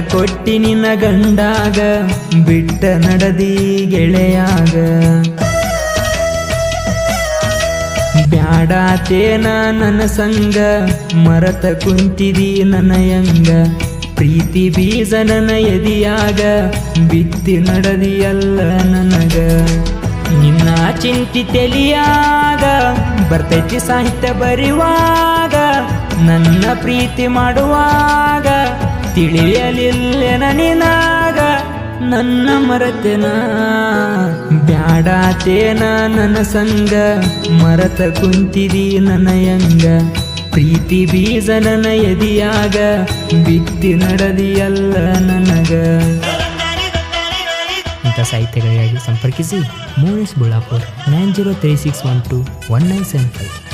ಕೊಟ್ಟಿ ನಿನ್ನ ಗಂಡಾಗ, ಬಿಟ್ಟ ನಡದಿ ಗೆಳೆಯಾಗ. ಬ್ಯಾಡಾತೇನ ನನ್ನ ಸಂಗ, ಮರತ ಕುಂತಿದಿ ನನ್ನ ಯಂಗ. ಪ್ರೀತಿ ಬೀಜ ನನ್ನ ಎದಿಯಾಗ, ಬಿತ್ತಿ ನಡದಿಯಲ್ಲ ನನಗ. ನಿನ್ನ ಚಿಂತಿ ತೆಲಿಯಾಗ, ಬರ್ತೈತಿ ಸಾಹಿತ್ಯ ಬರಿವಾಗ. ನನ್ನ ಪ್ರೀತಿ ಮಾಡುವಾಗ ತಿಳಿಯಲಿಲ್ಲೆನ ನಿನಾಗ ನನ್ನ ಮರತೆನ? ಬ್ಯಾಡಾತೇನ ನನ್ನ ಸಂಗ? ಮರತ ಕುಂತಿದಿ ನನಯಂಗ ಯಂಗ ಪ್ರೀತಿ ಬೀಜ ನನ್ನ ಎದಿಯಾಗ? ಬಿತ್ತಿ ನಡದಿಯಲ್ಲ ನನಗ? ಇಂಥ ಸಾಹಿತ್ಯಗಳಿಗಾಗಿ ಸಂಪರ್ಕಿಸಿ Monis Bullapur nine zero three six one two one nine seven five.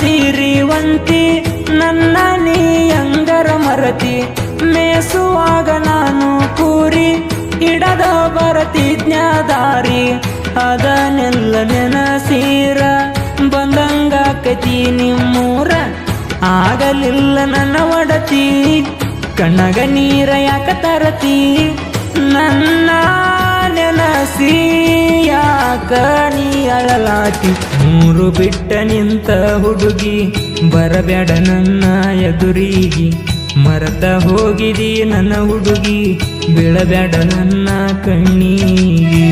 ಸಿರಿವಂತಿ ನನ್ನ ನೀ ಅಂಗರ ಮರತಿ ಮೇಸುವಾಗ ನಾನು ಕೂರಿ ಇಡದ ಬರತಿಜ್ಞಾದಾರಿ ಅದನ್ನೆಲ್ಲ ನೆನಸೀರ ಬಂದಂಗಾಕತಿ ನಿಮ್ಮೂರ ಆಗಲಿಲ್ಲ ನನ್ನ ಒಡತಿ. ಕಣಗ ನೀರ ಯಾಕ ತರತಿ? ನನ್ನ ನೆನಸಿ ಯಾಕ ನೀ ಅಳಲಾತಿ ಮೂರು ಬಿಟ್ಟ ನಿಂತ ಹುಡುಗಿ ಬರಬೇಡ ನನ್ನ ಎದುರಿಗೆ. ಮರತ ಹೋಗಿದಿ ನನ್ನ ಹುಡುಗಿ ಬೀಳಬೇಡ ನನ್ನ ಕಣ್ಣಿಗೆ.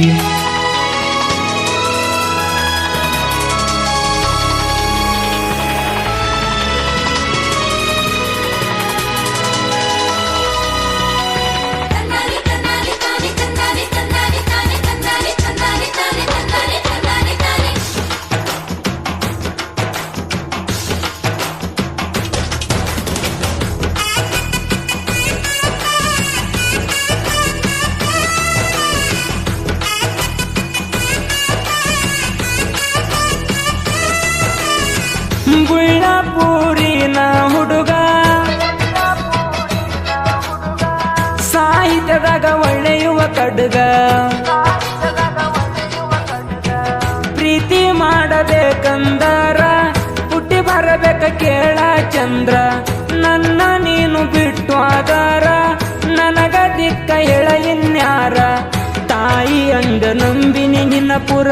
ಗುಳ್ಳಪೂರಿನ ಹುಡುಗ. ಸಾಹಿತ್ಯದಾಗ ಒಳ್ಳೆಯುವ ಕಡುಗ. ಪ್ರೀತಿ ಮಾಡಬೇಕಂದರ, ಹುಟ್ಟಿ ಬರಬೇಕ ಕೇಳ ಚಂದ್ರ. ನನ್ನ ನೀನು ಬಿಟ್ಟು ಆದಾರ ನನಗ ದಿಕ್ಕ ಹೇಳ ಇನ್ಯಾರ. ತಾಯಿ ಅಂದ ನಂಬಿನಿ ನಿನ್ನ ಪುರ,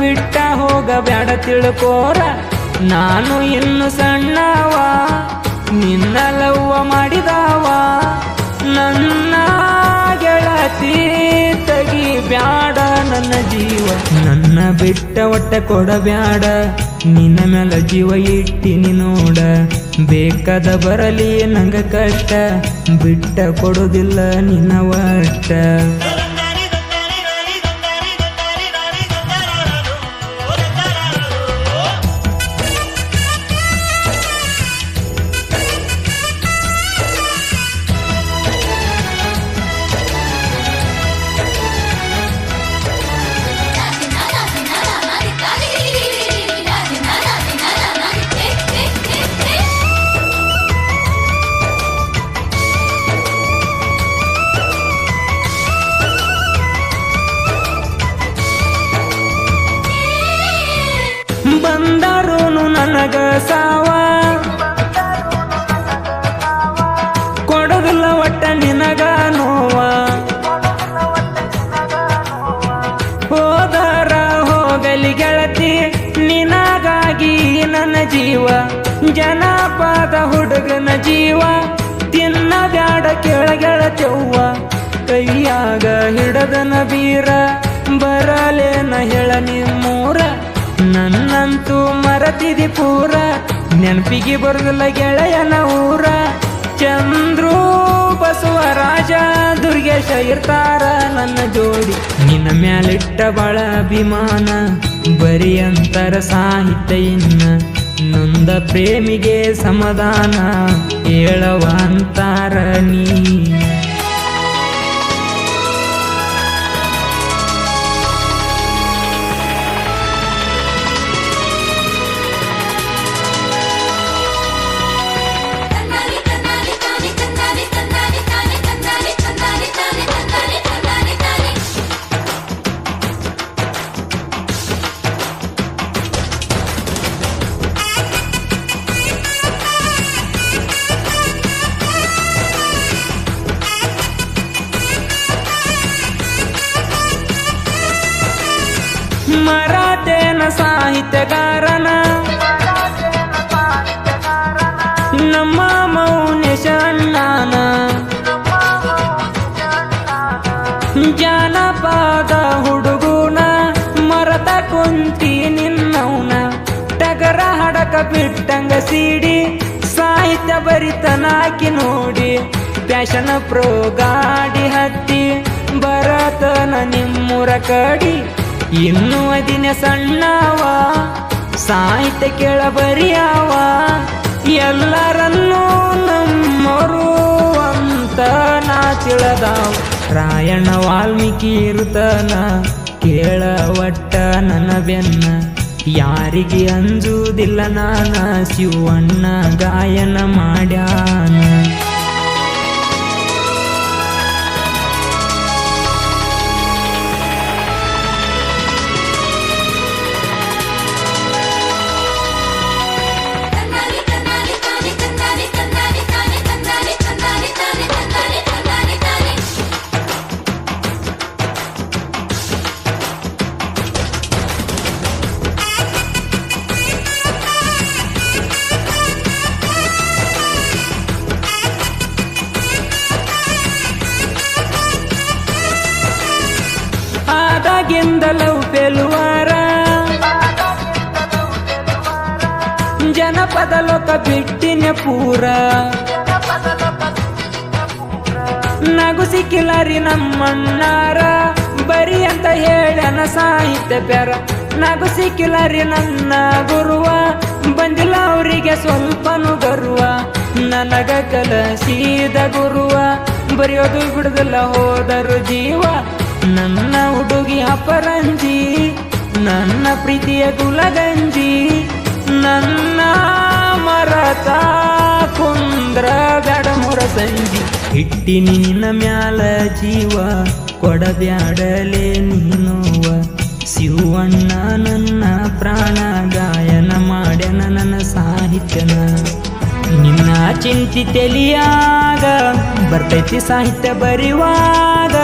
ಬಿಟ್ಟ ಹೋಗ ಬ್ಯಾಡ ತಿಳ್ಕೋರ. ನಾನು ಇನ್ನು ಸಣ್ಣವ, ನಿನ್ನ ಲವ್ವ ಮಾಡಿದವ. ನನ್ನ ಗೆಳತಿ ತಗಿ ಬ್ಯಾಡ ನನ್ನ ಜೀವ. ನನ್ನ ಬಿಟ್ಟ ಒಟ್ಟ ಕೊಡಬ್ಯಾಡ ನಿನ್ನ ಮೇಲೆ ಜೀವ ಇಟ್ಟಿನಿ ನೋಡ. ಬೇಕಾದ ಬರಲಿ ನಂಗ ಕಷ್ಟ, ಬಿಟ್ಟ ಕೊಡುದಿಲ್ಲ ನಿನ್ನ ಒಟ್ಟ. ನನಗ ಸಾವ ಕೊಡೋದಿಲ್ಲ ಒಟ್ಟ ನಿನಗ ನೋವ. ಹೋದರ ಹೋಗಲಿ ಗೆಳತಿ, ನಿನಗಾಗಿ ನನ್ನ ಜೀವ. ಜನಪದ ಹುಡುಗನ ಜೀವ ತಿನ್ನ ಬ್ಯಾಡ ಕೆಳ ಗೆಳತಿವ್ವ ಕೈಯಾಗ ಹಿಡದನ ಬೀರ, ಬರಲೇನ ಹೇಳ ನಿಮ್ಮೂರ ಮರತಿದಿ ಪೂರ, ನೆನಪಿಗೆ ಬರುದಿಲ್ಲ ಗೆಳೆಯನ ಊರ. ಚಂದ್ರು ಬಸವರಾಜ ದುರ್ಗೇಶ ಇರ್ತಾರ ನನ್ನ ಜೋಡಿ. ನಿನ್ನ ಮ್ಯಾಲಿಟ್ಟ ಬಾಳ ಅಭಿಮಾನ, ಬರೀ ಅಂತರ ಸಾಹಿತ್ಯ ಇನ್ನ. ನೊಂದ ಪ್ರೇಮಿಗೆ ಸಮಾಧಾನ, ಹೇಳವ ಅಂತಾರ ನೀ. ಮರಾಠೇನ ಸಾಹಿತ್ಯಗಾರನ. ನಮ್ಮ ಮೌನೇಶ ಅಣ್ಣನ ಜಾನಪದ ಹುಡುಗುನ ಮರತ ಕುಂತಿ ನಿನ್ನವನ. ಟಗರ ಹಡಕ ಬಿಟ್ಟಂಗ ಸೀಡಿ ಸಾಹಿತ್ಯ ಬರಿತನಾಕಿ ನೋಡಿ. ಪ್ಯಾಶನ ಪ್ರೋ ಗಾಡಿ ಹತ್ತಿ ಬರತನ ನಿಮ್ಮೂರ ಕಡಿ. ಇನ್ನು ಅದಿನ ಸಣ್ಣವ, ಸಾಹಿತ್ಯ ಕೇಳ ಬರಿಯವ ಎಲ್ಲರನ್ನೂ ನಮ್ಮರು ಅಂತ ನಾ ತಿಳದಾವ. ರಾಯಣ್ಣ ವಾಲ್ಮೀಕಿ ಇರುತ್ತನ ಕೇಳ ಒಟ್ಟ ನನ್ನ ಬೆನ್ನ ಯಾರಿಗೆ ಅಂಜುವುದಿಲ್ಲ ನಾನ, ಶಿವಣ್ಣ ಗಾಯನ ಮಾಡ್ಯಾನ. ಜನಪದ ಲೋಕ ಬಿಟ್ಟಿನ ಪೂರ. ನಗು ಸಿಕ್ಕಿಲ್ಲರಿ ನಮ್ಮಣ್ಣಾರ, ಬರಿ ಅಂತ ಹೇಳನ ಸಾಹಿತ್ಯ ಪ್ಯಾರ. ನಗು ಸಿಕ್ಕಿಲ್ಲರಿ ನನ್ನ ಗುರುವ, ಬಂದಿಲ್ಲ ಅವರಿಗೆ ಸ್ವಲ್ಪನು ಗರುವ. ನನಗ ಕಲಸಿದ ಗುರುವ, ಬರೆಯೋದು ಬಿಡುದಿಲ್ಲ ಹೋದರು ಜೀವ. ನನ್ನ ಹುಡುಗಿ ಅಪರಂಜಿ, ನನ್ನ ಪ್ರೀತಿಯ ಗುಲಗಂಜಿ, ನನ್ನ ಸಂಜಿ ಇಟ್ಟಿ ನಿನ್ನ ಮ್ಯಾಲ ಜೀವ ಕೊಡದ್ಯಾಡಲೆ ನೀನೋವ. ಶಿವಣ್ಣ ನನ್ನ ಪ್ರಾಣ, ಗಾಯನ ಮಾಡ್ಯನ ನನ್ನ ಸಾಹಿತ್ಯನ. ನಿನ್ನ ಚಿಂತಿ ತೆಲಿಯಾಗ, ಬರ್ತೈತಿ ಸಾಹಿತ್ಯ ಬರೆಯುವಾಗ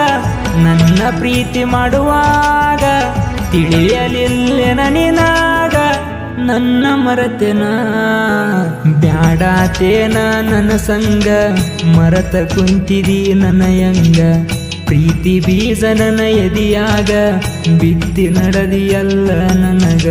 ನನ್ನ ಪ್ರೀತಿ ಮಾಡುವಾಗ ತಿಳಿಯಲಿಲ್ಲ ನಿನಾಗ. ನನ್ನ ಮರತೆನ? ಬ್ಯಾಡಾತೇನ ನನ್ನ ಸಂಗ? ಮರತ ಕುಂತಿದಿ ನನ್ನ ಯಂಗ ಪ್ರೀತಿ ಬೀಜ ನನ್ನ ಎದಿಯಾಗ? ಬಿತ್ತಿ ನಡೆದಿಯಲ್ಲ ನನಗ?